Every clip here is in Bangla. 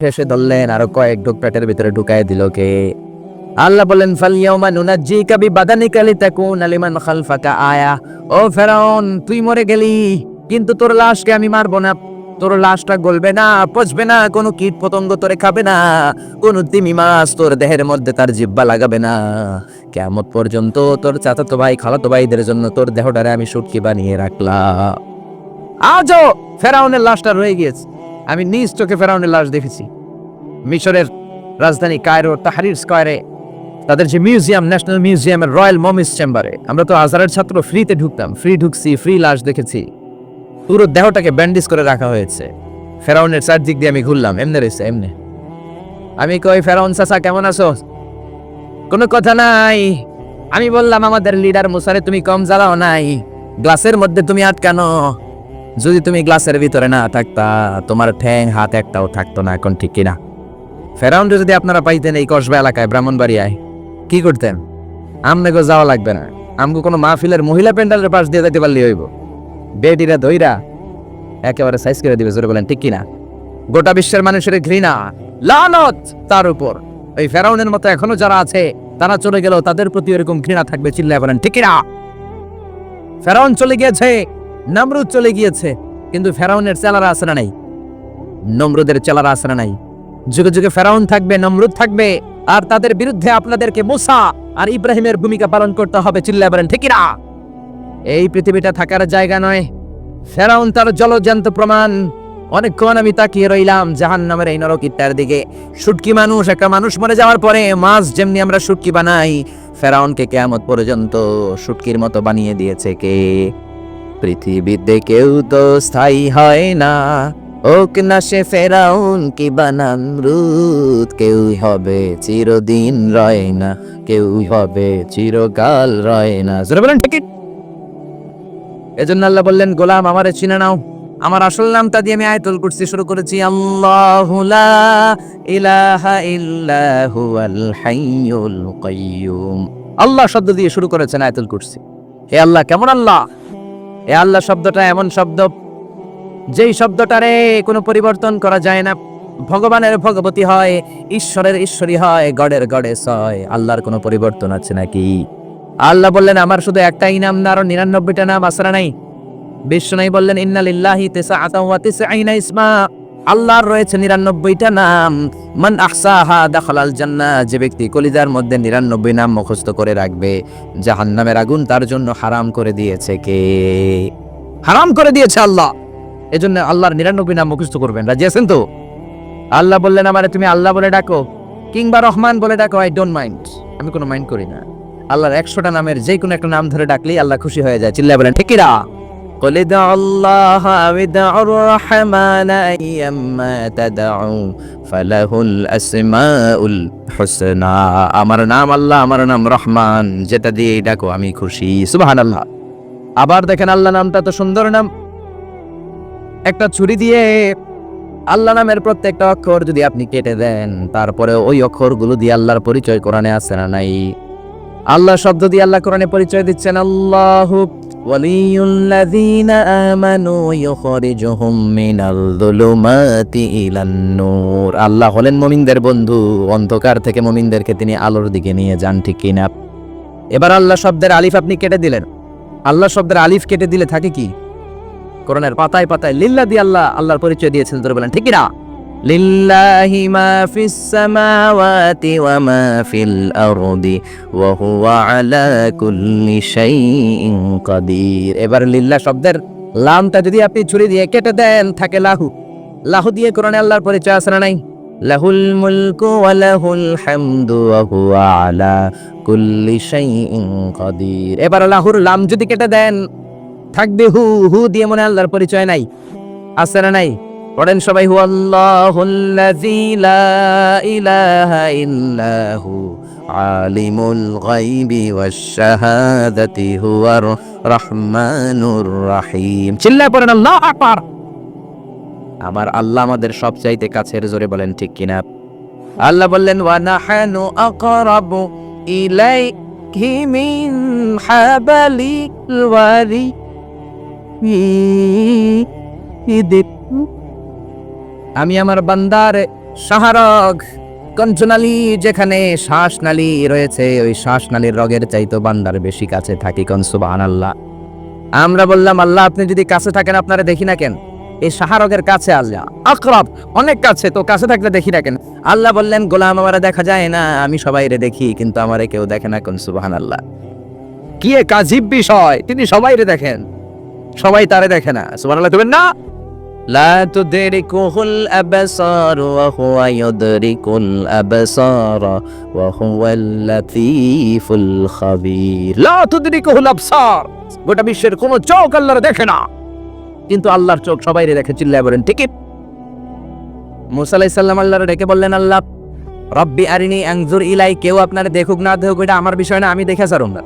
এসে ধরলেন, আরও কয়েক ঢোক পেটের ভিতরে ঢুকাই দিল কে। আল্লাহ বলেন ফালিয়াউমা নুনাজ্জিকা বিবাদানিকা লিতাকুনা লিমান খালফাকা আয়া। ও ফেরাউন, তুই মরে গেলি, কিন্তু তোর লাশকে আমি মারবো না। তোর লাশটা গলবে না, পচবে না, কোনো কীট পতঙ্গ তোরে খাবে না, কোনো তিমি মাছ তোর দেহের মধ্যে তার জিব্বা লাগাবে না। কেমন পর্যন্ত তোর চাচাতো ভাই, খালাতো ভাইদের জন্য তোর দেহটারে আমি সুটকি বানিয়ে রাখলাম। আজও ফেরাউনের লাশটা রয়ে গিয়েছে। আমি নিজ চোখে ফেরাউনের লাশ দেখেছি। মিশরের রাজধানী কায়রো তাহারির স্কয়ারে তাদের যে মিউজিয়াম, ন্যাশনাল মিউজিয়ামের রয়্যাল মমিস চেম্বারে, আমরা তো হাজারের ছাত্র ফ্রিতে ঢুকতাম, ফ্রি ঢুকছি, ফ্রি লাশ দেখেছি। পুরো দেহটাকে ব্যান্ডেজ করে রাখা হয়েছে। ফেরাউনের চারদিক দিয়ে আমি ঘুরলাম, এমনি রয়েছে, এমনি। আমি কই, ফেরাউন চাচা, কেমন আছো? কোনো কথা নাই। আমি বললাম, আমাদের লিডার মুসারে তুমি কম জ্বালাও নাই। গ্লাসের মধ্যে তুমি আটকানো। যদি তুমি গ্লাসের ভিতরে না থাকতা, তোমার ঠ্যাং, হাত একটাও থাকতো না, এখন ঠিক কিনা? ফেরাউন্ডে যদি আপনারা পাইতেন এই কসবা এলাকায়, ব্রাহ্মণবাড়িয়ায়, কি করতেন? আমনেগো যাওয়া লাগবে না। আমগো কোনো মাহফিলের মহিলা প্যান্ডেলের পাশ দিয়ে যেতে পারলে হইব। বেডিরা দইরা একেবারে সাইজ করে দিবে, জোরে বলেন, ঠিক কিনা? গোটা বিশ্বের মানুষের ঘৃণা, লানত তার উপর। ওই ফেরাউনের মতো এখনও যারা আছে, তারা চলে গেল তাদের প্রতি এরকম ঘৃণা থাকবে, চিল্লায় বলেন, ঠিক কিনা? ফেরাউন চলে গিয়েছে নমরুদ চলে গিয়েছে, কিন্তু ফেরাউনের চেলারা না নাই। নমরুদের চেলারা না নাই। যুগে যুগে ফেরাউন থাকবে, নমরুদ থাকবে, আর তাদের বিরুদ্ধে আপনাদেরকে মুসা আর ইব্রাহিমের ভূমিকা পালন করতে হবে, চিল্লা বলেন, ঠিক এই পৃথিবীটা থাকার জায়গা নয়। ফেরাউন তার জলজান্ত প্রমাণ। অনেকক্ষণ আমি তাকিয়ে রইলাম জাহান নামের এই নরকিটার দিকে। শুটকি মানুষ একটা মানুষ মরে যাওয়ার পরে মাছ যেমনি আমরা শুটকি বানাই, ফেরাউনকে কেয়ামত পর্যন্ত শুটকির মতো বানিয়ে দিয়েছে কে? পৃথিবীতে কেউ তো স্থায়ী হয় না। ওক না সে ফেরাউন কি বানান রুত কেউ হবে চিরদিন রয় না, কেউ হবে চিরকাল রয় না। এজন্য আল্লাহ বললেন, গোলাম, আমারে চিনে নাও। আমার আসল নামটা দিয়ে আমি আয়াতুল কুরসি শুরু করেছি। আল্লাহু লা ইলাহা ইল্লা হুয়াল হাইয়ুল কাইয়ুম। আল্লাহ শব্দ দিয়ে শুরু করেছেন আয়াতুল কুরসি। হে আল্লাহ, কেমন আল্লাহ? এ আল্লাহ শব্দটা এমন শব্দ, যেই শব্দটারে কোনো পরিবর্তন করা যায় না। ভগবানের ভগবতী হয়, ঈশ্বরের ঈশ্বরী হয়, গডের গডেস হয় আল্লাহর কোনো পরিবর্তন আছে নাকি? আল্লাহ বললেন, আমার শুধু একটাই নাম না, আরও নিরানব্বইটা নাম আসরা নাই? বিশ্ব নাই বললেন, ইন্নালিল্লাহি তেসা আতাওয়া তেসা আইনা ইসমা। আল্লাহর রয়েছে নিরানব্বইটা নাম। মান আহসাহা দাখালাল জান্না যে ব্যক্তি কলিজার মধ্যে নিরানব্বই নাম মুখস্থ করে রাখবে, জাহান্নামের আগুন তার জন্য হারাম করে দিয়েছে কে? হারাম করে দিয়েছে আল্লাহ। এই এজন্য আল্লাহর নিরানব্বই নাম মুখস্থ করবেন। রাজি আছেন তো? আল্লাহ বললেন, আমারে তুমি আল্লাহ বলে ডাকো, কিংবা রহমান বলে ডাকো, আই ডোন্ট মাইন্ড। আমি কোনো মাইন্ড করি না। আল্লাহর একশোটা নামের যে কোনো একটা নাম ধরে ডাকলেই আল্লাহ খুশি হয়ে যায়। চিল্লা বলেন, ঠিকিরা। قل ادعوا الله أو ادعوا الرحمن أيما تدعوا فله الأسماء الحسنى আমার নাম আল্লাহ আমার নাম রহমান যেটা দিয়ে ডাকো আমি খুশি সুবহানাল্লাহ আবার দেখেন আল্লাহ নামটা তো সুন্দর নাম একটা ছুরি দিয়ে আল্লাহ নামের প্রত্যেকটা অক্ষর যদি আপনি কেটে দেন তারপরে ওই অক্ষরগুলো দিয়ে আল্লাহর পরিচয় কোরআনে আছে না নাই আল্লাহ শব্দ দিয়ে আল্লাহ কোরআনে পরিচয় দিচ্ছেন আল্লাহ ওয়ালিউল্লাযীনা আমানু ইউখরিজুহুম মিনাল যুলুমাতি ইলান নূর। আল্লাহ হলেন মুমিনদের বন্ধু, অন্ধকার থেকে মুমিনদেরকে তিনি আলোর দিকে নিয়ে যান, ঠিক কিনা? এবার আল্লাহ শব্দের আলিফ আপনি কেটে দিলেন। আল্লাহ শব্দের আলিফ কেটে দিলে থাকে কি? কোরআনের পাতায় পাতায় লিল্লা দিয়ে আল্লাহ, আল্লাহর পরিচয় দিয়েছেন তোর বলেন, ঠিক না লিল্লাহি মা ফিস সামাওয়াতি ওয়া মা ফিল আরদি ওয়া হুয়া আলা কুল্লি এবার লিল্লাহ শব্দের লামটা যদি আপনি ছুরি দিয়ে কেটে দেন, থাকে লাহু। লাহু দিয়ে কোরআনে আল্লাহর পরিচয় আছে না নাই? লাহুল মুলকু ওয়া লাহুল হামদু ওয়া হুয়া আলা কুল্লি শাইইন কাদির। এবার লাহুর লাম যদি কেটে দেন, থাকবে হু হু দিয়ে মনে আল্লাহর পরিচয় নাই। আছে না নাই? পড়েন সবাই হু আল্লাহুল্লাযী লা আলিমুল গায়বি ওয়াশ শাহাদাতি হুয়ার রহমানুর রহিম। চিল্লায় পড়েন, আল্লাহ আকবার। আমার আল্লাহ আমাদের সবচাইতে কাছের জোরে বলেন, ঠিক কিনা? আল্লাহ বললেন, ওয়া নাহানু আকরাবু ইলাইহি মিন হাবালিল ওয়ারি আমি আমার বান্দার সাহারগ কঞ্চনালী যেখানে শ্বাসনালী রয়েছে, ওই শ্বাসনালীর রগের চাইতো বান্দার বেশি কাছে থাকি কনসুবাহান আল্লাহ আমরা বললাম, আল্লাহ, আপনি যদি কাছে থাকেন, আপনারা দেখি না কেন? এই সাহারগের কাছে আল্লাহ। আকরাব, অনেক কাছে, তো কাছে থাকলে দেখি না কেন? আল্লাহ বললেন, গোলাম আমারে দেখা যায় না, আমি সবাই রে দেখি, কিন্তু আমারে কেউ দেখে না কনসুবাহান আল্লাহ কি এক আজীব বিষয়, তিনি সবাই রে দেখেন। সবাই তারে দেখে না। সুবহানাল্লাহ তুমি না? লা ওয়া ওয়া লা গোটা বিশ্বের কোন চোখ আল্লাহ দেখে না। কিন্তু আল্লাহর চোখ সবাইরে দেখে চিল্লাই বলেন ঠিক মুসা সাল্লাম আল্লাহ ডেকে বললেন, আল্লাহ, রব্বি আরিনি আংজুর ইলাই কেউ আপনারা দেখুক না দেখুক, এটা আমার বিষয় না, আমি দেখে সারুম না।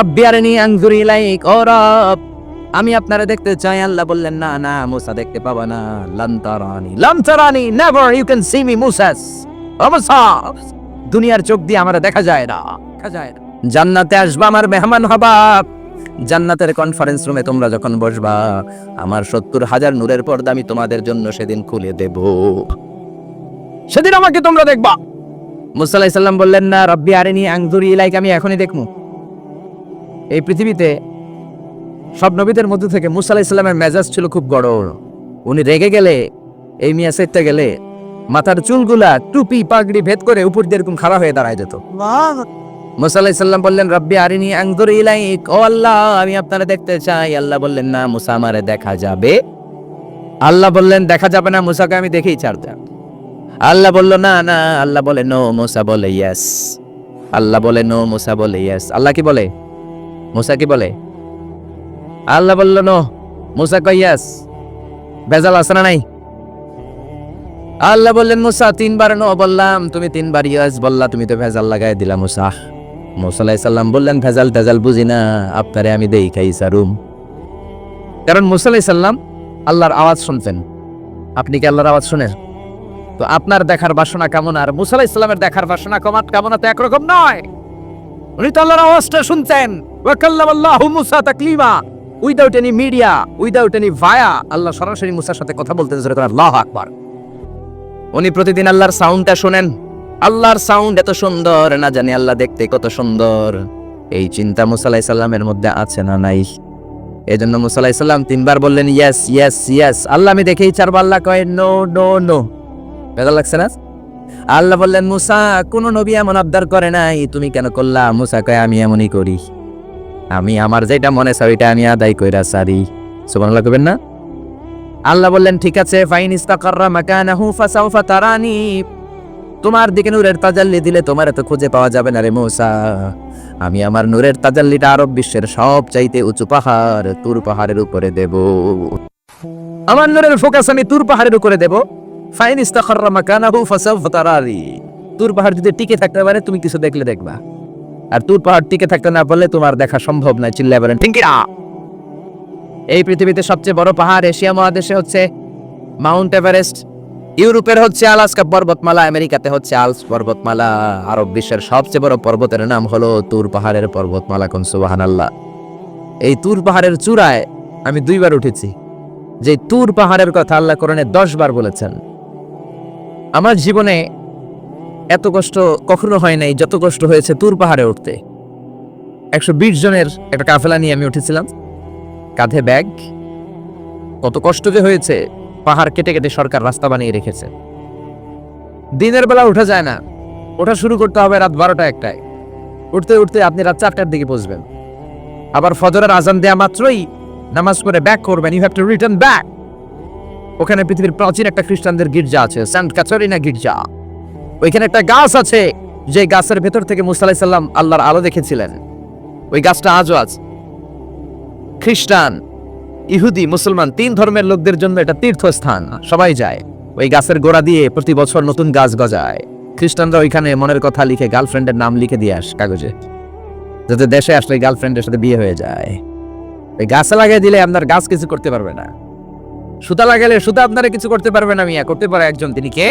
রব্বি আরিনি আংজুর ইলাই ও রব আমি আপনারা দেখতে চাই, আল্লাহ বললেন, না না, মুসা দেখতে পাবা না। লান্তারানি লান্তারানি never you can see me মুসাস। মুসা দুনিয়ার চোখ দিয়ে আমরা দেখা যায় না। দেখা যায় না। জান্নাতে আসবা, আমার মেহমান হবা। জান্নাতের কনফারেন্স রুমে তোমরা যখন বসবা, আমার সত্তর হাজার নূরের পর্দা আমি তোমাদের জন্য সেদিন খুলে দেব। সেদিন আমাকে তোমরা দেখবা। মুসা আলাইহিস সালাম বললেন, না, রব্বি, আরিনি, আংজুরি ইলাইক, আমি এখনই দেখমু। এই পৃথিবীতে সব নবীদের মধ্যে থেকে মুসা ইসলামের মেজাজ ছিল খুব গড় উনি রেগে গেলে এই মিয়া সেটতে গেলে মাথার চুলগুলা টুপি পাগড়ি ভেদ করে উপর দিয়ে এরকম খাড়া হয়ে দাঁড়ায় যেত। মুসা ইসলাম বললেন রব্বি আরিনি আংদুর ইলাইক। ও আল্লাহ আমি আপনারা দেখতে চাই। আল্লাহ বললেন না মুসা আমারে দেখা যাবে। আল্লাহ বললেন দেখা যাবে না মুসাকে আমি দেখেই ছাড়তাম। আল্লাহ বলল না না। আল্লাহ বলে নো মুসা বলে ইয়েস আল্লাহ বলে নো মুসা বলে ইয়েস আল্লাহ কি বলে? মুসা কি বলে? আল্লাহ বলল, নো, মুসা কইয়াস বেজাল আছে না নাই? আল্লাহ বললেন, মুসা, তিনবার নো বললাম, তুমি তিনবার ইয়াস বললা, তুমি তো ভেজাল লাগাই দিলা, মুসা। মুসা আলাইহিস সালাম বললেন, ভেজাল ভেজাল বুঝি না, আপনারে আমি দেই খাই সারুম কারণ মুসা আলাইহিস সালাম আল্লাহর আওয়াজ শুনতেন। আপনি কি আল্লাহর আওয়াজ শুনেন? তো আপনার দেখার বাসনা কেমন? আর মুসা আলাইহিস দেখার বাসনা কমাত কেমন? তো একরকম নয়। উনি তো আল্লাহর আওয়াজটা শুনতেন। ওয়াকাল্লাম মুসা তাকলিমা। Without any media without any via আল্লাহ সরাসরি মুসার সাথে কথা করে আল্লাহ আকবার। উনি প্রতিদিন আল্লাহর সাউন্ডটা শোনেন। আল্লাহর সাউন্ড এত সুন্দর, না জানি আল্লাহ দেখতে কত সুন্দর। এই চিন্তা মুসা আলাইহিস সালামের মধ্যে আছে না নাই? এজন্য মুসা আলাইহিস সালাম তিনবার বললেন ইয়েস ইয়েস ইয়েস আল্লাহ আমি দেখেই চারবার আল্লাহ কয় নো নো নো বেজার লাগছে না? আল্লাহ বললেন, মুসা, কোন নবী এমন আবদার করে নাই। তুমি কেন করলা? মুসা কয়, আমি এমনই করি। আমি আমার যেটা মনে চাই, ওইটা আমি আদায় কইরা সারি। সুবহানাল্লাহ কইবেন না? আল্লাহ বললেন, ঠিক আছে, ফাইন ইস্তাকাররা মাকানাহু ফাসাউফা তারানি। তোমার দিকে নূরের তাজাল্লি দিলে তোমার এত খুঁজে পাওয়া যাবে না রে মূসা। আমি আমার নূরের তাজাল্লিটা আরব বিশ্বের সব চাইতে উঁচু পাহাড়, তুর পাহাড়ের উপরে দেব। আমার নূরের ফোকাস আমি তুর পাহাড়ের উপরে দেব। ফাইন ইস্তাকাররা মাকানাহু ফাসাউফা তারানি। তুর পাহাড় যদি টিকে থাকতে পারে, তুমি কিছু দেখলে দেখবা। আর তুর পাহাড় টিকে থাকতে না পারলে তোমার দেখা সম্ভব নয় চিল্লায় বলেন। ঠিক না এই পৃথিবীতে সবচেয়ে বড় পাহাড় এশিয়া মহাদেশে হচ্ছে মাউন্ট এভারেস্ট ইউরোপের হচ্ছে আলাস্কা পর্বতমালা আমেরিকাতে হচ্ছে আলস পর্বতমালা আরব বিশ্বের সবচেয়ে বড় পর্বতের নাম হলো তুর পাহাড়ের পর্বতমালা কোন সুবাহানাল্লাহ। এই তুর পাহাড়ের চূড়ায় আমি দুইবার উঠেছি যে তুর পাহাড়ের কথা আল্লাহ কোরআনে দশ বার বলেছেন। আমার জীবনে এত কষ্ট কখনো হয় নাই, যত কষ্ট হয়েছে তুর পাহাড়ে উঠতে। একশো বিশ জনের একটা কাফেলা নিয়ে আমি উঠেছিলাম। কাঁধে ব্যাগ। কত কষ্ট যে হয়েছে, পাহাড় কেটে কেটে সরকার রাস্তা বানিয়ে রেখেছে। দিনের বেলা উঠা যায় না। ওঠা শুরু করতে হবে রাত বারোটা একটায়। উঠতে উঠতে আপনি রাত চারটার দিকে পৌঁছবেন। আবার ফজরের আজান দেয়া মাত্রই নামাজ পড়ে ব্যাক করবেন। You have to return back ওখানে পৃথিবীর প্রাচীন একটা খ্রিস্টানদের গির্জা আছে সেন্ট ক্যাথরিনা গির্জা। ওইখানে একটা গাছ আছে, যে গাছের ভেতর থেকে মুসা সালাম আল্লাহর আলো দেখেছিলেন। ওই গাছটা আজও আছে। খ্রিস্টান, ইহুদি, মুসলমান, তিন ধর্মের লোকদের জন্য এটা তীর্থস্থান। সবাই যায়। ওই গাছের গোড়া দিয়ে প্রতি বছর নতুন গাছ গজায়। খ্রিস্টানরা ওইখানে মনের কথা লিখে গার্লফ্রেন্ডের নাম লিখে দিয়ে আস কাগজে। যাতে দেশে আসলে গার্লফ্রেন্ডের সাথে বিয়ে হয়ে যায়। ওই গাছে লাগিয়ে দিলে আপনার গাছ কিছু করতে পারবে না। সুতা লাগালে সুতা আপনারা কিছু করতে পারবে না মিয়া, করতে পারে একজন। তিনি কে?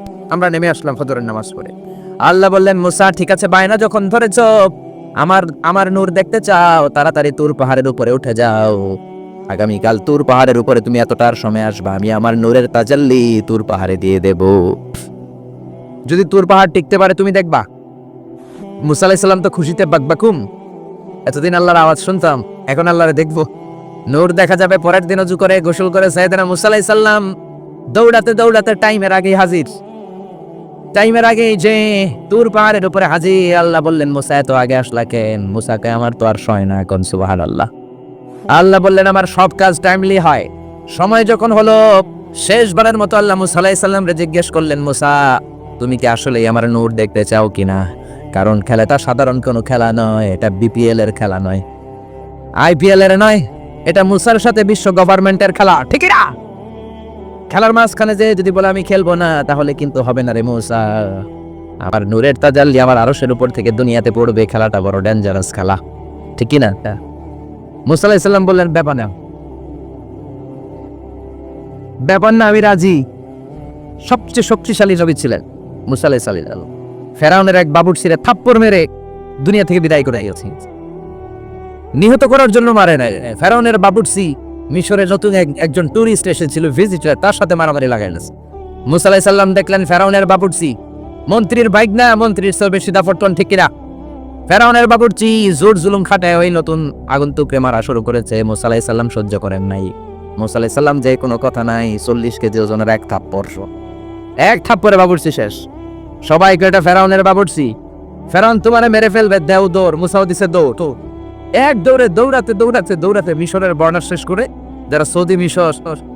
আমরা নেমে আসলাম ফজরের নামাজ পড়ে। আল্লাহ বললেন, মুসা, ঠিক আছে, বায়না যখন ধরেছ, আমার আমার নূর দেখতে চাও, তাড়াতাড়ি তুর পাহাড়ের উপরে উঠে যাও। আগামীকাল তুর পাহাড়ের উপরে তুমি এতটার সময় আসবা, আমি আমার নূরের তাজাল্লি তুর পাহাড়ে দিয়ে দেব। যদি তুর পাহাড় টিকতে পারে, তুমি দেখবা। মুসা আলাইসাল্লাম তো খুশিতে বাকবাকুম। এতদিন আল্লাহর আওয়াজ শুনতাম, এখন আল্লাহরে দেখব। নূর দেখা যাবে, পরের দিন অজু করে গোসল করে সাইদানা মুসা আলাইসাল্লাম দৌড়াতে দৌড়াতে টাইমের আগেই হাজির। টাইমের আগে যে তুর পাহাড়ের উপরে হাজির, আল্লাহ বললেন, মুসা, এত আগে আসলা কেন? মুসাকে আমার তো আর সয় না এখন সুবাহ আল্লাহ আল্লাহ বললেন, আমার সব কাজ টাইমলি হয়। সময় যখন হলো, শেষবারের মতো আল্লাহ মুসা আলাইসাল্লাম রে জিজ্ঞেস করলেন, মুসা, তুমি কি আসলেই আমার নূর দেখতে চাও কিনা? কারণ খেলাটা সাধারণ কোনো খেলা নয়, এটা বিপিএল এর খেলা নয়। আইপিএল এর নয়, এটা মুসার সাথে বিশ্ব গভর্নমেন্টের খেলা, ঠিক না খেলার মাঝখানে যে যদি বলে আমি খেলব না, তাহলে কিন্তু হবে না রে মুসা। আমার নূরের তাজাল্লি আমার আরশের উপর থেকে দুনিয়াতে পড়বে, খেলাটা বড় ডেঞ্জারাস খেলা। ঠিক কি না? মুসা আলাইসাল্লাম বললেন, ব্যাপার না। ব্যাপার না, আমি রাজি। সবচেয়ে শক্তিশালী নবী ছিলেন মুসা আলাইসাল্লাম ফেরাউনের এক বাবুর ছিঁড়ে থাপ্পড় মেরে দুনিয়া থেকে বিদায় করে গেছে। নিহত করার জন্য মারে নাই। ফেরাউনের বাবুরসি মিশরের নতুন এক- একজন টুরিস্ট এসেছিল ভিজিটার তার সাথে মারামারি লাগাই গেছে। মুসা আলাইহিস সাল্লাম দেখলেন, ফেরাউনের বাবুরসি মন্ত্রীর বাইক না মন্ত্রীর সব বেশি দাফটন ঠিক কিনা? ফেরাউনের বাবুরচি জোর জুলুম খাটায় ওই নতুন আগন্তুককে মারা শুরু করেছে। মুসা আলাইহিস সাল্লাম সহ্য করেন নাই। মুসা আলাইহিস সাল্লাম যে কোনো কথা নাই, চল্লিশ কেজি ওজনের এক থাপ্পড়। এক থাপ্পড়ে বাবুরচি শেষ। সবাই এটা ফেরাউনের বাবুরচি? ফেরাউন তোমারে মেরে ফেলবে, দেও দৌড়, মুসাও দিছে দৌড়। তো এক দৌড়ে দৌড়াতে দৌড়াতে দৌড়াতে মিশরের বর্ডার শেষ করে যারা সৌদি মিশর,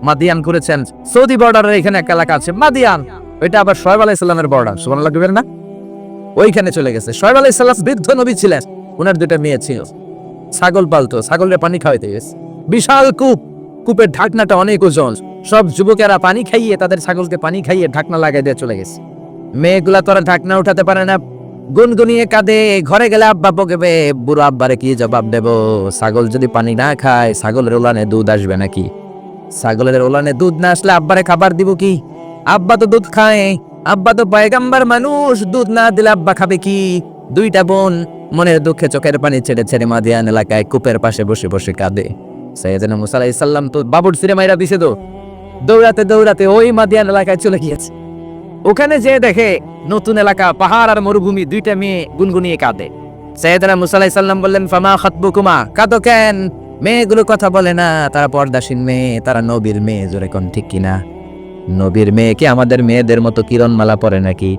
মাদিয়ান করেছেন, সৌদি বর্ডারের এখানে এক এলাকা আছে, মাদিয়ান। ওইটা আবার শোয়েব আলাইসাল্লামের বর্ডার সুমান লাগবে না? ওইখানে চলে গেছে। শোয়েব আলাইসাল্লাম বৃদ্ধ নবী ছিলেন। ওনার দুইটা মেয়ে ছিল। ছাগল পালতো, ছাগলের পানি খাওয়াইতে গেছে। বিশাল কূপ। কূপের ঢাকনাটা অনেক ওজন। সব যুবকেরা পানি খাইয়ে তাদের ছাগলকে পানি খাইয়ে ঢাকনা লাগাই দিয়ে চলে গেছে। মেয়েগুলা তোরা ঢাকনা উঠাতে পারে না। গুনগুনিয়ে কাঁদে, ঘরে গেলে আব্বা বকেবে বুড়ো আব্বারে কি জবাব দেব? ছাগল যদি পানি না খায়, ছাগলের ওলানে দুধ আসবে নাকি? ছাগলের ওলানে দুধ না আসলে আব্বারে খাবার দিব কি? আব্বা তো দুধ খায়, আব্বা তো পয়গাম্বার মানুষ, দুধ না দিলে আব্বা খাবে কি? দুইটা বোন মনের দুঃখে চোখের পানি ছেড়ে ছেড়ে মাদিয়ান এলাকায় কূপের পাশে বসে বসে কাঁদে। সৈয়দনা মুসা আলাইহিস সালাম তো বাবুর সিরে মাইরা দিছে তো। দৌড়াতে দৌড়াতে ওই মাদিয়ান এলাকায় চলে গিয়েছে। ওখানে যে দেখে নতুন এলাকা, পাহাড় আর মরুভূমি দুইটা মেয়ে গুনগুনিয়ে কাঁদে। সৈয়দনা মুসা আলাইহিস সালাম বললেন, ফামা খাতবুকুমা? কাঁদো কেন? মেয়েগুলো কথা বলে না, তারা পর্দাসীন মেয়ে, তারা নবীর মেয়ে, জোরে কোন ঠিক কিনা? নবীর মেয়ে কি আমাদের মেয়েদের মতো কিরণমালা পরে নাকি?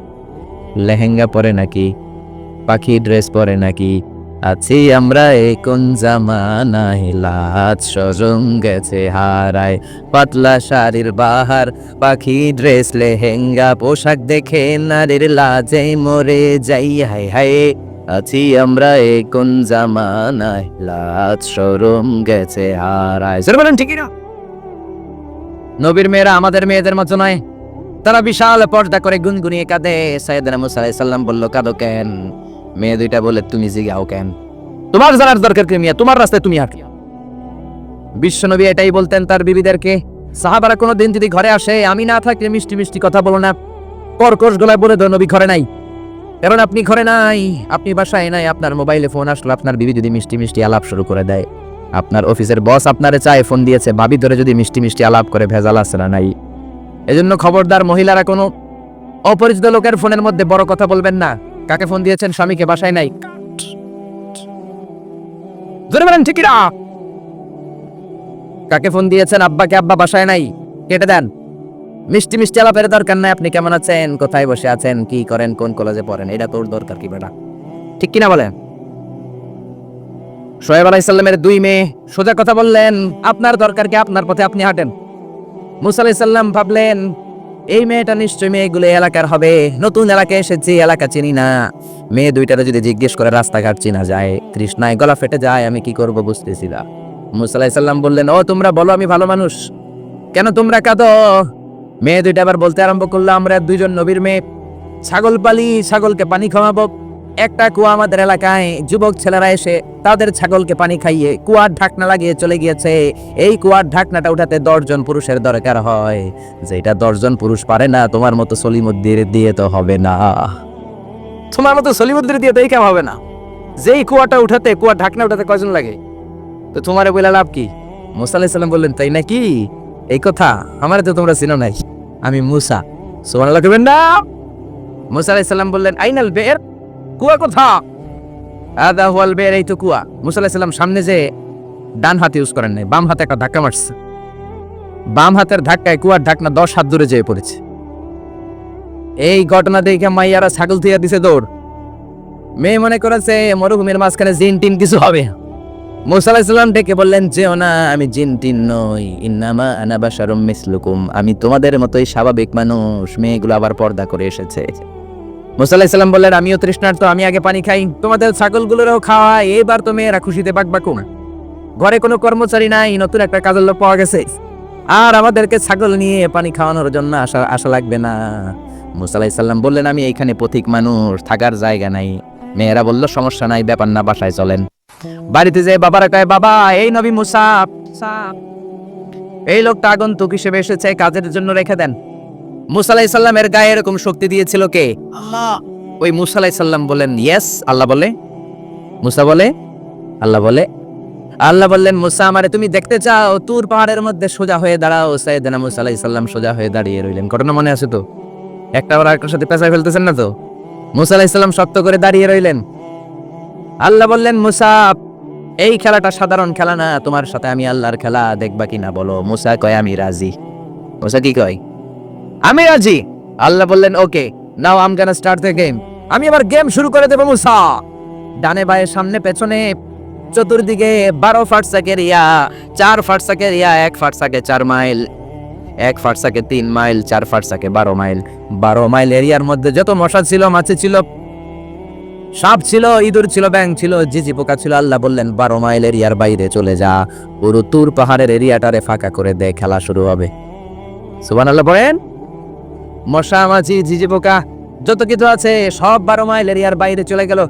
লেহেঙ্গা পরে নাকি? পাখি ড্রেস পরে নাকি? আছি আমরা এই কোন জামানায়। লাজ সজং গেছে হারায়। পাতলা শাড়ির বাহার, পাখি ড্রেস, লেহেঙ্গা, পোশাক দেখে নারীর লাজে মরে যাই। হায় হায়, আছি আমরা এই কোন জামানায়। লাজ সরম গেছে হারায়। সরে বলেন, ঠিকই না? নবীর মেয়েরা আমাদের মেয়েদের মতো নয়। তারা বিশাল পর্দা করে গুনগুনিয়ে কাঁদে। সাইয়েদনা মুসা আলাইহিস সালাম বলল, কাঁদো কেন? মেয়ে দুইটা বলে তুমি জিগাও কেন? তোমার জানার দরকার কি মিয়া? তোমার রাস্তায় তুমি হাঁটি বিশ্বনবী এটাই বলতেন তার বিবিদেরকে সাহাবারা কোনো দিন যদি ঘরে আসে আমি না থাকলে মিষ্টি মিষ্টি কথা বলো না। কর্কশ গলায় বলে দাও নবী ঘরে নাই। কারণ আপনি ঘরে নাই আপনি বাসায় নাই আপনার মোবাইলে ফোন আসলো আপনার বিবি যদি মিষ্টি মিষ্টি আলাপ শুরু করে দেয়। আপনার অফিসের বস আপনারে চায় ফোন দিয়েছে ভাবি ধরে যদি মিষ্টি মিষ্টি আলাপ করে ভেজাল আছে না নাই। এজন্য খবরদার মহিলারা কোনো অপরিচিত লোকের ফোনের মধ্যে বড় কথা বলবেন না। কাকে ফোন দিয়েছেন স্বামীকে? বাসায় নাই। ধরে বলেন ঠিকই কাকে ফোন দিয়েছেন? আব্বাকে? আব্বা বাসায় নাই। কেটে দেন। মিষ্টি মিষ্টি আলাপের দরকার নাই। আপনি কেমন আছেন? কোথায় বসে আছেন? কি করেন? কোন কলেজে পড়েন? এটা তোর দরকার কি বেটা? ঠিক কিনা বলেন? সোহেব আলাইসাল্লামের দুই মেয়ে সোজা কথা বললেন, আপনার দরকার কি? আপনার পথে আপনি হাঁটেন। মুসা আলাইসাল্লাম ভাবলেন এই মেয়েটা নিশ্চয়ই মেয়েগুলো এলাকার হবে। নতুন এলাকায় এসেছি এলাকা চিনি না। মেয়ে দুইটারে যদি জিজ্ঞেস করে রাস্তাঘাট চিনা যায় কৃষ্ণায় গলা ফেটে যায়, আমি কি করব বুঝতেছি না। মুসা আলাইসাল্লাম বললেন, ও, তোমরা বলো, আমি ভালো মানুষ। কেন তোমরা কাঁদো? মেয়ে দুইটা আবার বলতে আরম্ভ করল, আমরা দুইজন নবীর মেয়ে। ছাগল পালি, ছাগলকে পানি খাওয়াবো। একটা কুয়া আমাদের এলাকায়, যুবক ছেলেরা এসে তাদের ছাগলকে পানি খাইয়ে কুয়ার ঢাকনা লাগিয়ে চলে গিয়েছে। এই কুয়ার ঢাকনাটা উঠাতে দশজন পুরুষের দরকার হয়। যেটা দশজন পুরুষ পারে না, তোমার মতো সলিমুদ্দির দিয়ে তো হবে না। তোমার মতো সলিমুদ্দির দিয়ে তো এই কাম হবে না। যেই কুয়াটা উঠাতে, কুয়ার ঢাকনা উঠাতে কয়জন লাগে? তো তোমারে বলে লাভ কি? মুসা আলাইহিস সালাম বললেন, তাই নাকি? এই কথা আমার তো তোমরা চিনো নাই। আমি মুসা। সুবহানাল্লাহ করবেন না। মুসা আলাইহিস সালাম বললেন, আইনাল বের। কুয়া কোথা? আদা হুয়াল বের এই তো কুয়া। মুসা আলাইহিস সামনে যে ডান হাত ইউজ করেন নাই, বাম হাতে একটা ধাক্কা মারছে। বাম হাতের ধাক্কায় কুয়ার ঢাকনা দশ হাত দূরে যেয়ে পড়েছে। এই ঘটনা দেখে মাইয়ারা ছাগল থিয়া দিছে দৌড়। মেয়ে মনে করেছে মরুভূমির মাঝখানে জিন টিন কিছু হবে মুসা আলাইসাল্লাম ডেকে বললেন, যেও না, আমি জিন টিন নই। ইন্নামা আনা বাশারুম মিসলুকুম। আমি তোমাদের মতোই স্বাভাবিক মানুষ। মেয়েগুলো আবার পর্দা করে এসেছে। মুসা আলাইসাল্লাম বললেন, আমিও তৃষ্ণার্ত, আমি আগে পানি খাই। তোমাদের ছাগলগুলোরও খাওয়া, এবার তো মেয়েরা খুশিতে বাকবাকু না। ঘরে কোনো কর্মচারী নাই, নতুন একটা কাজের লোক পাওয়া গেছে। আর আমাদেরকে ছাগল নিয়ে পানি খাওয়ানোর জন্য আশা আশা লাগবে না। মুসা আলাইসাল্লাম বললেন, আমি এইখানে পথিক মানুষ, থাকার জায়গা নাই। মেয়েরা বলল, সমস্যা নাই, ব্যাপার না, বাসায় চলেন। বাড়িতে যে বাবারা কয়, বাবা, এই নবী মুসা, এই লোকটা আগন্তুক হিসেবে এসেছে, কাজের জন্য রেখে দেন। মুসা আলাইহিস সাল্লামের গায়ে এরকম শক্তি দিয়েছিল কে? আল্লাহ। ওই মুসা আলাইহিস সাল্লাম বলেন ইয়েস আল্লাহ বলে। মুসা বলে আল্লাহ বলে। আল্লাহ বললেন মুসা আমারে তুমি দেখতে চাও তুর পাহাড়ের মধ্যে সোজা হয়ে দাঁড়াও। সাইয়েদনা মুসা আলাইহিস সাল্লাম সোজা হয়ে দাঁড়িয়ে রইলেন। ঘটনা মনে আছে তো? একটা আবার আরেকটার সাথে পেঁচায় ফেলতেছেন না তো? মুসা আলাইহিস সাল্লাম শক্ত করে দাঁড়িয়ে রইলেন। আল্লাহ বললেন মুসা এই খেলাটা সাধারণ খেলা না তোমার সাথে আমি আল্লাহর খেলা দেখবা কিনা বলো? মুসা কয় আমি রাজি। মুসা কি কয়? আমি রাজি। আল্লাহ বললেন okay now um Gaana start the game আমি আবার গেম শুরু করে দেবো, মুসা। ডানে বায়ে সামনে, পেছনে, চতুর্দিকে বারো ফাটসাকের ইয়া চার ফাটসাকের ইয়া এক ফাটসাকে চার মাইল, এক ফাটসাকে তিন মাইল, চার ফাটসাকে বারো মাইল। বারো মাইল এরিয়ার মধ্যে যত মশা ছিল, মাছি ছিল, সাপ ছিল, ইঁদুর ছিল ব্যাং ছিল, জিজি পোকা ছিল, আল্লাহ বললেন, বারো মাইল এরিয়ার বাইরে চলে যা। পুরো তুর পাহাড়ের এরিয়াটারে ফাঁকা করে দে, খেলা শুরু হবে। সুবান আল্লাহ বলেন। মশা মাছি ঝিঝি পোকা, যত কিছু আছে, সব বারো মাইল এরিয়ার বাইরে চলে গেল।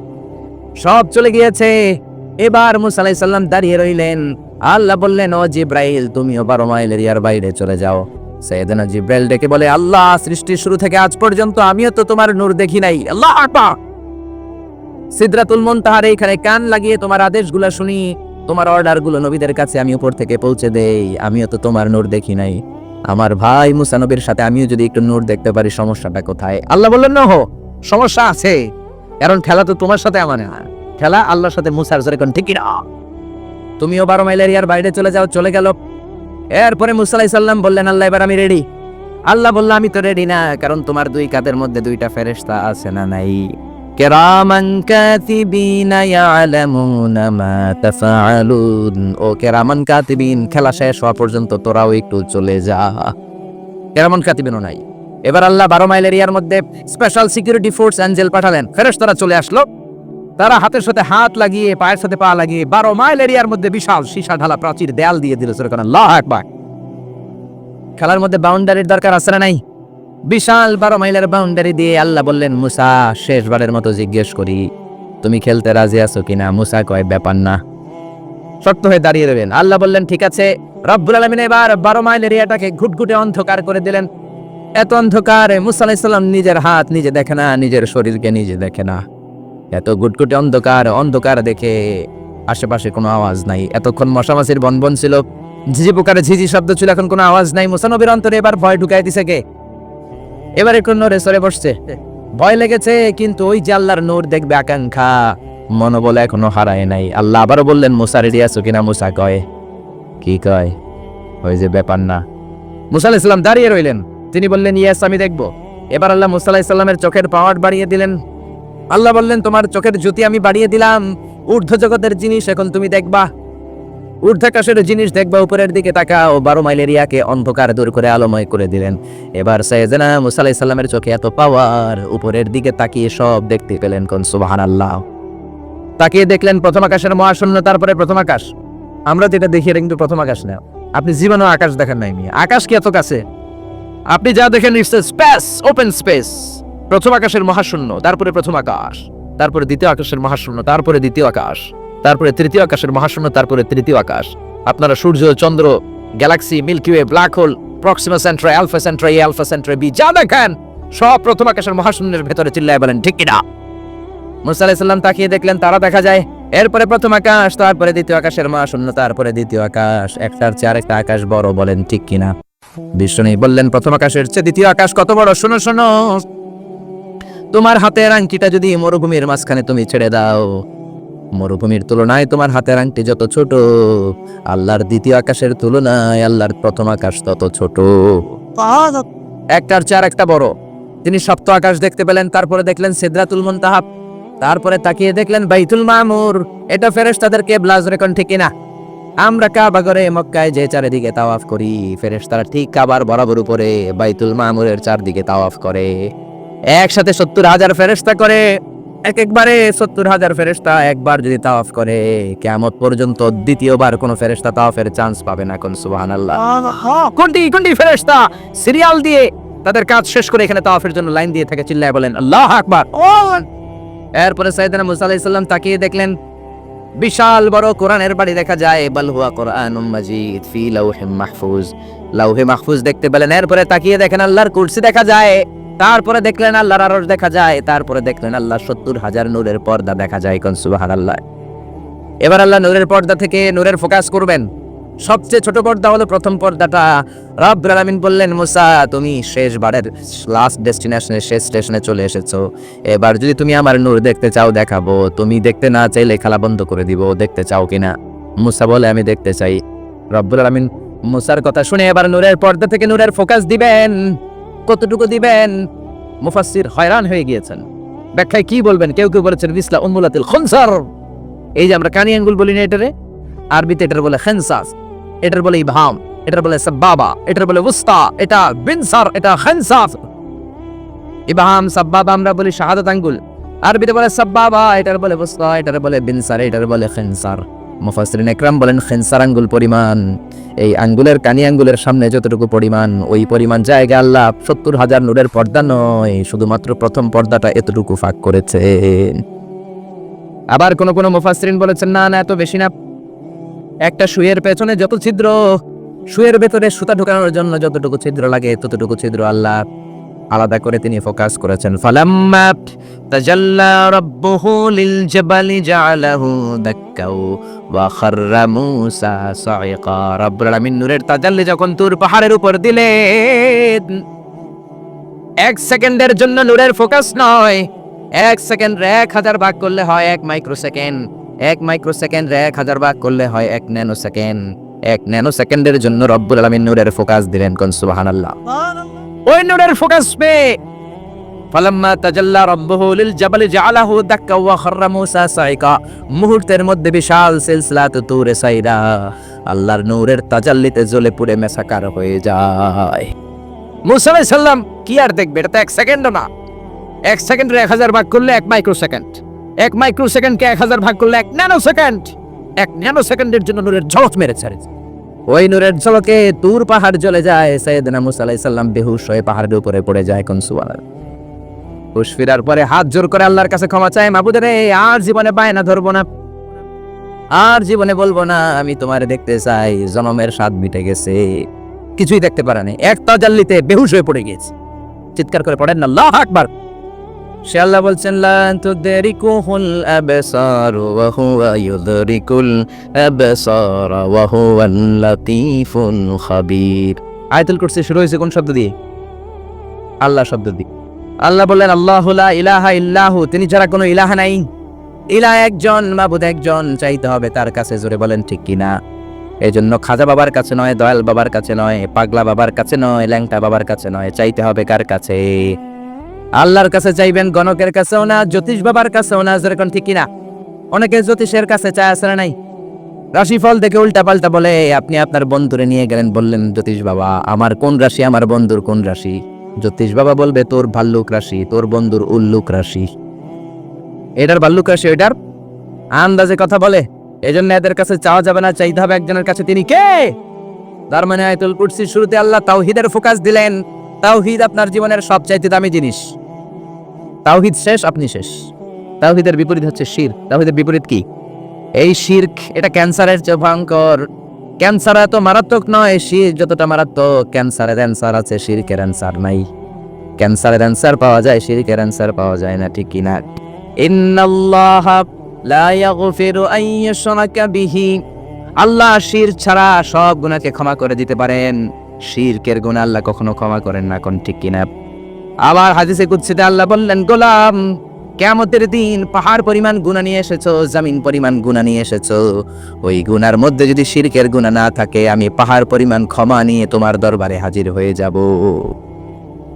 সব চলে গিয়েছে। এবার মুসা আলাইহিস সাল্লাম দাঁড়িয়ে রইলেন। আল্লাহ বললেন, ও জিব্রাইল, তুমিও বারো মাইল এরিয়ার বাইরে চলে যাও। সৈয়দনা জিব্রাইল ডেকে বলে, আল্লাহ, সৃষ্টির শুরু থেকে আজ পর্যন্ত আমিও তো তোমার নূর দেখি নাই। আল্লাহ আকবার! সিদরাতুল মুনতাহার এইখানে কান লাগিয়ে তোমার আদেশগুলো শুনি। তোমার অর্ডারগুলো নবীদের কাছে আমি উপর থেকে পৌঁছে দেই। আমিও তো তোমার নূর দেখি নাই। আমার ভাই মুসা নবীর সাথে আমিও যদি একটু নোট দেখতে পারি, সমস্যাটা কোথায়? আল্লাহ বললেন না হো সমস্যা আছে। কারণ খেলা তো তোমার সাথে আমার না। খেলা আল্লাহর সাথে মুসার জোরে কোন ঠিকই না। তুমিও বারো মাইল এরিয়ার বাইরে চলে যাও, চলে গেল। এরপরে মুসা আলাইহিস সাল্লাম বললেন, আল্লাহ, এবার আমি রেডি আল্লাহ বলল, আমি তো রেডি না, কারণ তোমার দুই কাদের মধ্যে দুইটা ফেরেশতা আছে না নাই? কেরামান কাতিবিনা ইয়ালামুনা মা তাফআলুন ও কেরামান কাতিবিন খেলা শেষ হওয়া পর্যন্ত তোরাও একটু চলে যা। কেরামান কাতিবিনও নাই। এবার আল্লাহ বারো মাইল এরিয়ার মধ্যে স্পেশাল সিকিউরিটি ফোর্স অ্যাঞ্জেল পাঠালেন। ফেরেশতারা চলে আসলো। তারা হাতের সাথে হাত লাগিয়ে, পায়ের সাথে পা লাগিয়ে বারো মাইল এরিয়ার মধ্যে বিশাল সীসা ঢালা প্রাচীর দেয়াল দিয়ে দিল। সেরকম আল্লাহ একবার খেলার মধ্যে বাউন্ডারির দরকার আছে না নাই? বিশাল বারো মাইলের বাউন্ডারি দিয়ে আল্লাহ বললেন, মুসা, শেষবারের মতো জিজ্ঞেস করি, তুমি খেলতে রাজি আছো কিনা? মুসা কয়, ব্যাপার না। শক্ত হয়ে দাঁড়িয়ে দেবেন আল্লাহ বললেন, ঠিক আছে। রব্বুল আলমিন এবার বারো মাইল এরিয়াটাকে ঘুটঘুটে অন্ধকার করে দিলেন। এত অন্ধকার মুসা নিজের হাত নিজে দেখে না, নিজের শরীরকে নিজে দেখে না। এত গুটগুটে অন্ধকার অন্ধকার দেখে আশেপাশে কোনো আওয়াজ নাই। এতক্ষণ মশামাছির বনবন ছিল। ঝিঝি পোকারে ঝিঝি শব্দ ছিল, এখন কোনো আওয়াজ নাই। মুসানবীর অন্তরে এবার ভয় ঢুকাই দিছে কে? এবার একটু নড়ে সরে বসছে। ভয় লেগেছে, কিন্তু ওই যে আল্লাহর নূর দেখবে আকাঙ্ক্ষা। মনোবল এখনও হারায় নাই। আল্লাহ আবারও বললেন, মুসা রেডি আছো কিনা? মুসা কয়, কি কয়? ওই যে ব্যাপার না। মুসা আলাইহিস সালাম দাঁড়িয়ে রইলেন। তিনি বললেন, ইয়েস, আমি দেখব। এবার আল্লাহ মুসা আলাইহিস সালামের চোখের পাওয়ার বাড়িয়ে দিলেন। আল্লাহ বললেন, তোমার চোখের জ্যোতি আমি বাড়িয়ে দিলাম। ঊর্ধ্ব জগতের জিনিস এখন তুমি দেখবা। ঊর্ধ্বাকাশের জিনিস দেখবা উপরের দিকে তাকাও, বারো মাইল এরিয়াকে অন্ধকার দূর করে আলোময় করে দিলেন। এবার সাইয়েদনা মুসা আলাইহিস চোখে এত পাওয়ার, উপরের দিকে তাকিয়ে সব দেখতে পেলেন কোন সুবাহান আল্লাহ তাকিয়ে দেখলেন প্রথম আকাশের মহাশূন্য, তারপরে প্রথম আকাশ। আমরা যেটা দেখি এটা কিন্তু প্রথম আকাশ না। আপনি জীবনেও আকাশ দেখেন নাই মিয়া। আকাশ কি এত কাছে? আপনি যা দেখেন স্পেস, ওপেন স্পেস। প্রথম আকাশের মহাশূন্য, তারপরে প্রথম আকাশ, তারপরে দ্বিতীয় আকাশের মহাশূন্য, তারপরে দ্বিতীয় আকাশ। তারপরে তৃতীয় আকাশের মহাশূন্য, তারপরে তৃতীয় আকাশ। আপনারা সূর্য, চন্দ্র galaxy milky way black hole Proxima Centauri alpha Centauri A alpha Centauri B যা দেখেন, সব প্রথম আকাশের মহাশূন্যের ভেতরে চিল্লায় বলেন, ঠিক কিনা? মুসা আলাইসাল্লাম তাকিয়ে দেখলেন, তারা দেখা যায়, এরপরে প্রথম আকাশ, তারপরে দ্বিতীয় আকাশের মহাশূন্য, তারপরে দ্বিতীয় আকাশ, একটার চেয়ে আরেকটা আকাশ বড় বলেন, ঠিক কিনা? বিষ্ণু বললেন, প্রথম আকাশের চেয়ে দ্বিতীয় আকাশ কত বড়? শোনো শোনো। তোমার হাতের আংটিটা যদি মরুভূমির মাঝখানে তুমি ছেড়ে দাও মরুভূমির তুলনায় তোমার হাতের আংটি যত ছোট আল্লাহর দ্বিতীয় আকাশের তুলনায় আল্লাহর প্রথম আকাশ তত ছোট। একটার চার একটা বড়। তিনি সপ্ত আকাশ দেখতে পেলেন তারপরে দেখলেন সিদরাতুল মুনতাহা তারপরে তাকিয়ে দেখলেন বাইতুল মামুর। এটা ফেরেশতাদের কেবলাজ রেকন ঠিক না আমরা কাবা করে মক্কায় যে চারিদিকে তাওয়াফ করি ফেরেশতারা ঠিক কাবার বরাবর উপরে বাইতুল মামুরের চারদিকে তাওয়াফ করে। একসাথে সত্তর হাজার ফেরেশতা করে। এক একবারে সত্তর হাজার ফেরেশতা একবার যদি তাওয়াফ করে কেমত পর্যন্ত দ্বিতীয়বার কোনো ফেরেশতা তাওয়াফের চান্স পাবে না কোন সুবহানাল্লাহ কোনটি কোনটি ফেরেশতা সিরিয়াল দিয়ে তাদের কাজ শেষ করে এখানে তাওয়াফের জন্য লাইন দিয়ে থাকে চিল্লায় বলেন আল্লাহ আকবার। এরপরে সাইয়েদনা মুসা আলাইহিস সালাম তাকিয়ে দেখলেন বিশাল বড় কোরআনের বাড়ি দেখা যায় বাল হুয়া কোরআনুম মাজিদ ফি লাউহিম মাহফুজ। লাউহে মাহফুজ দেখতে পেলেন এরপরে তাকিয়ে দেখেন আল্লাহর কুরসি দেখা যায় তারপরে দেখলেন আল্লাহর আরশ দেখা যায়, তারপরে দেখলেন আল্লাহ সত্তর হাজার নূরের পর্দা দেখা যায় কোন সুবহানাল্লাহ। এবার আল্লাহ নূরের পর্দা থেকে নূরের ফোকাস করবেন। সবচেয়ে ছোট পর্দা হলো প্রথম পর্দাটা। রব্বুল আলামিন বললেন, মুসা, তুমি শেষ বারের লাস্ট ডেস্টিনেশনে শেষ স্টেশনে চলে এসেছ। এবার যদি তুমি আমার নূর দেখতে চাও, দেখাবো। তুমি দেখতে না চাইলে খেলা বন্ধ করে দিব। দেখতে চাও কিনা? মুসা বলে, আমি দেখতে চাই। রব্বুল আলামিন মুসার কথা শুনে এবার নূরের পর্দা থেকে নূরের ফোকাস দিবেন। কতটুকু দিবেন? মুফাসসির হয়রান হয়ে গিয়েছেন। ব্যাখ্যায় কি বলবেন? কেউ কেউ বলেছেন বিসলা উন্মুলাতিল খনসার। এই যে আমরা কানি আঙ্গুল বলি না এটারে? আরবিতে এটার বলে খেনসাস, এটার বলে ইবহাম, এটার বলে সাব্বাবা, এটার বলে উস্তা, এটা বিনসার, এটা খেনসাস। ইবহাম, সাব্বাবা আমরা বলি শাহাদাত আঙ্গুল। আরবিতে বলে সাব্বাবা, এটার বলে উস্তা, এটার বলে বিনসার, এটার বলে খেনসার। মুফাসসিরিন একরাম বলেন, খেনসার আঙ্গুল পরিমাণ, এই আঙ্গুলের কানি আঙ্গুলের সামনে যতটুকু পরিমাণ, ওই পরিমাণ জায়গা আল্লাহ সত্তর হাজার নূরের পর্দা নয়, শুধুমাত্র প্রথম পর্দাটা এতটুকু ফাঁক করেছে। আবার কোন কোন মুফাসরিন বলেছেন, না না, এত বেশি না। একটা সুয়ের পেছনে যত ছিদ্র, সুয়ের ভেতরে সুতা ঢোকানোর জন্য যতটুকু ছিদ্র লাগে, ততটুকু ছিদ্র আল্লাহ আলাদা করে তিনি ফোকাস করেছেন। ফালাম্মা তাজাল্লা রাব্বুহু লিল জাবালি জাআলাহু দাক্কাও ওয়া খাররা মূসা সাইকা রব্বুল আলামিন নূরের তাজাল্লি যখন তুর পাহাড়ের উপর দিলেন, এক সেকেন্ডের জন্য নূরের ফোকাস নয়। এক সেকেন্ড এক হাজার ভাগ করলে হয় এক মাইক্রো সেকেন্ড এক মাইক্রো সেকেন্ড এক হাজার ভাগ করলে হয় এক ন্যানো সেকেন্ড এক ন্যানো সেকেন্ডের জন্য রব্বুল আলামিন নূরের ফোকাস দিলেন কোন সুবহানাল্লাহ। ওই ফোকাস পে ফালাম্মা তাজাল্লা রাব্বুহু লিল জাবালি দাক্কা ওয়া খাররা মূসা সাইকা। মুহূর্তের মধ্যে বিশাল সিলসিলাত তুরে সাইরা। আল্লাহর নূরের তাজাল্লিতে জ্বলে পুড়ে মেসাকার হয়ে যায়। মুসা আলাইহিস সালাম কি আর দেখবে? এটা তো এক সেকেন্ডও না। এক সেকেন্ডের এক হাজার ভাগ করলে এক মাইক্রো সেকেন্ড এক মাইক্রো সেকেন্ডকে এক হাজার ভাগ করলে এক ন্যানো সেকেন্ড এক ন্যানো সেকেন্ডের জন্য নূরের ঝলক মেরে ছাড়ে ওই নূরের ঝলকে তুর পাহাড় জ্বলে যায় সৈয়দনা মুসা আলাইহিস সালাম বেহুশ হয়ে পাহাড়ের উপরে পড়ে যায় কোন সুবহানাল্লাহ হুশ পরে হাত জোর করে আল্লাহর কাছে ক্ষমা চায়, মাবুদ রে, আর জীবনে বায়না ধরবো না। আর জীবনে বলব না, আমি তোমার দেখতে চাই, জনমের স্বাদ মিটে গেছে। কিছুই দেখতে পারে নাই। এক তাজাল্লিতে বেহুশ হয়ে পড়ে গিয়েছে। চিৎকার করে পড়েন না আল্লাহ আকবার। সে আল্লাহ বলছেন, লা তুদরিকুহুল আবসার ওয়া হুয়া ইউদরিকুল আবসার ওয়া হুয়াল লাতীফুল খাবীর। আয়াতুল কুরসি শুরু হয়েছে কোন শব্দ দিয়ে? আল্লাহ শব্দ দিয়ে। আল্লাহ বললেন, আল্লাহু লা ইলাহা ইল্লাহু। তিনি ছাড়া কোনো ইলাহা নাই। ইলা একজন, মাবুদ একজন, চাইতে হবে তার কাছে, জোরে বলেন, ঠিক কিনা এই জন্য খাজা বাবার কাছে নয়, দয়াল বাবার কাছে নয়, পাগলা বাবার কাছে নয়, ল্যাংটা বাবার কাছে নয়, চাইতে হবে কার কাছে? আল্লাহর কাছে চাইবেন, গণকের কাছেও না, জ্যোতিষ বাবার কাছেও না যেরকম ঠিক কিনা? অনেকে জ্যোতিষের কাছে চায় আসে না নাই। রাশিফল দেখে উল্টা পাল্টা বলে আপনি আপনার বন্ধুরে নিয়ে গেলেন। বললেন, জ্যোতিষ বাবা, আমার কোন রাশি, আমার বন্ধুর কোন রাশি? জ্যোতিষ বাবা বলবে, তোর ভাল্লুক রাশি, তোর বন্ধুর উল্লুক রাশি। এটার ভাল্লুক রাশি, ওইটার? আন্দাজে কথা বলে, এজন্য এদের কাছে চাওয়া যাবে না, চাইতে হবে একজনের কাছে, তিনি কে? তার মানে আয়তুল কুরসির শুরুতে আল্লাহ তাওহীদের ফোকাস দিলেন। তাওহিদ আপনার জীবনের সবচাইতে দামি জিনিস। তাওহিদ শেষ, আপনি শেষ। তাওহিদের বিপরীত হচ্ছে শির। তাওহিদের বিপরীত কি? এই শির্ক, এটা ক্যান্সারের চেয়ে ভয়ঙ্কর। ক্যান্সার এত মারাত্মক নয়, শির যতটা মারাত্মক। ক্যান্সারের অ্যান্সার আছে, শিরকের অ্যান্সার নাই। ক্যান্সারের অ্যান্সার পাওয়া যায়, শিরকের অ্যান্সার পাওয়া যায় না, ঠিক কিনা? ইন্নাল্লাহ লা ইয়াগফিরু আন ইউশরাকা বিহি। আল্লাহ শির ছাড়া সব গুনাহকে ক্ষমা করে দিতে পারেন। শিরকের গুনাহ আল্লাহ কখনো ক্ষমা করেন না, কোন ঠিক কিনা? আবার হাদিসে কুদসিতে আল্লাহ বললেন, গোলাম কেমতের দিন পাহাড় পরিমাণ গুণা নিয়ে এসেছ, জামিন পরিমাণ গুণা নিয়ে এসেছ। ওই গুনার মধ্যে যদি শিরকের গুণা না থাকে, আমি পাহাড় পরিমাণ ক্ষমা নিয়ে তোমার দরবারে হাজির হয়ে যাব।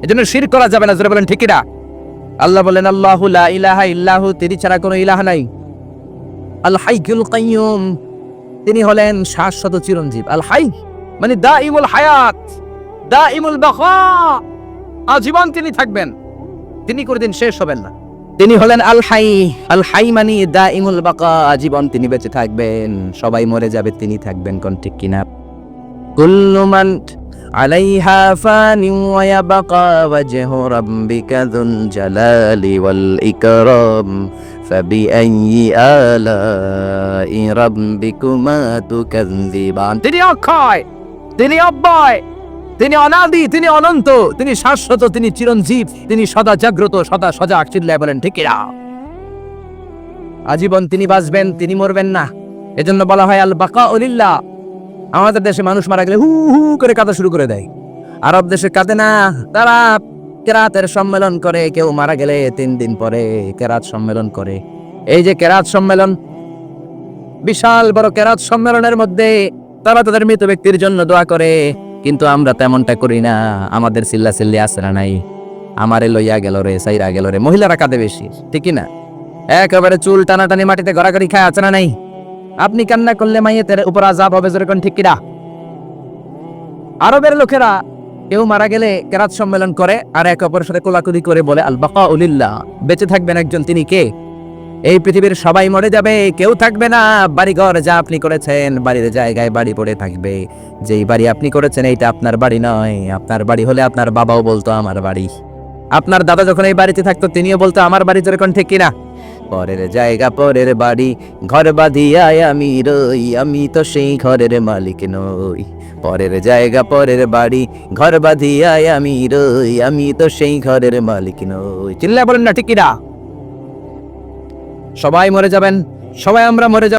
এজন্য শির করা যাবে না, জোরে বলেন ঠিকিরা আল্লাহ বলেন আল্লাহু লা ইলাহা ইল্লাহু তিনি ছাড়া কোনো ইলাহা নাই। আল হাইকুল কাইয়ুম, তিনি হলেন শাশ্বত চিরঞ্জীব। আল হাই মানে দাইমুল হায়াত দাইমুল বাখা। আজীবন তিনি থাকবেন। তিনি কোনোদিন শেষ হবেন না। তিনি হলেন আল হাই আল হাই মানি দা ইমুল বাকা আজীবন তিনি বেঁচে থাকবেন। সবাই মরে যাবে তিনি থাকবেন কোন ঠিক কিনা। কুল্লু মান আলাইহা ফানি ওয়া ইয়াবাকা ওয়াজহু রাব্বিকা যুল জালালি ওয়াল ইকরাম। ফাবিআইয়ি আলাই রাব্বিকুমা তুকাযযিবান। তিনি অক্ষয় তিনি অব্যয়। তিনি অনাদি, তিনি অনন্ত, তিনি শাশ্বত, তিনি চিরঞ্জীব, তিনি সদা জাগ্রত, সদা সজাগ চিল্লায় বলেন ঠিকিরা আজীবন তিনি বাঁচবেন, তিনি মরবেন না। এজন্য বলা হয় আল বাকা অলিল্লা আমাদের দেশে মানুষ মারা গেলে হু হু করে কাঁদা শুরু করে দেয়। আরব দেশে কাঁদে না। তারা কেরাতের সম্মেলন করে, কেউ মারা গেলে তিন দিন পরে কেরাত সম্মেলন করে। এই যে কেরাত সম্মেলন, বিশাল বড় কেরাত সম্মেলনের মধ্যে তারা তাদের মৃত ব্যক্তির জন্য দোয়া করে। কিন্তু আমরা তেমনটা করি না। আমাদের চিল্লা চিল্লি আছে না নাই। আমারে লইয়া গেল রে, সাইরা গেল রে। মহিলারা কাঁদে বেশি ঠিকই না? একেবারে চুল টানাটানি মাটিতে গড়াগড়ি খায় আছে না নাই? আপনি কান্না করলে মাইয়ে মাইয়েতের উপর আজাব হবে যেরকম, ঠিক কিনা আরবের লোকেরা কেউ মারা গেলে কেরাত সম্মেলন করে আর একে অপরের সাথে কোলাকুলি করে বলে আল বাকা উলিল্লাহ বেঁচে থাকবেন একজন, তিনি কে? এই পৃথিবীর সবাই মরে যাবে, কেউ থাকবে না। বাড়িঘর যা আপনি করেছেন, বাড়ির জায়গায় বাড়ি পড়ে থাকবে। যেই বাড়ি আপনি করেছেন, এইটা আপনার বাড়ি নয়। আপনার বাড়ি হলে আপনার বাবাও বলতো, আমার বাড়ি। আপনার দাদা যখন এই বাড়িতে থাকতো, তিনিও বলতো, আমার বাড়ি যেরকম, ঠিক কিনা? পরের জায়গা, পরের বাড়ি, ঘর বাঁধিয়ায় আমি রই, আমি তো সেই ঘরের মালিক নই। পরের জায়গা, পরের বাড়ি, ঘর বাঁধিয়ায় আমি রই, আমি তো সেই ঘরের মালিক নই। চিল্লা বলেন না, ঠিক কিনা? সবাই মরে যাবেন সবাই আমরা মরে যাব।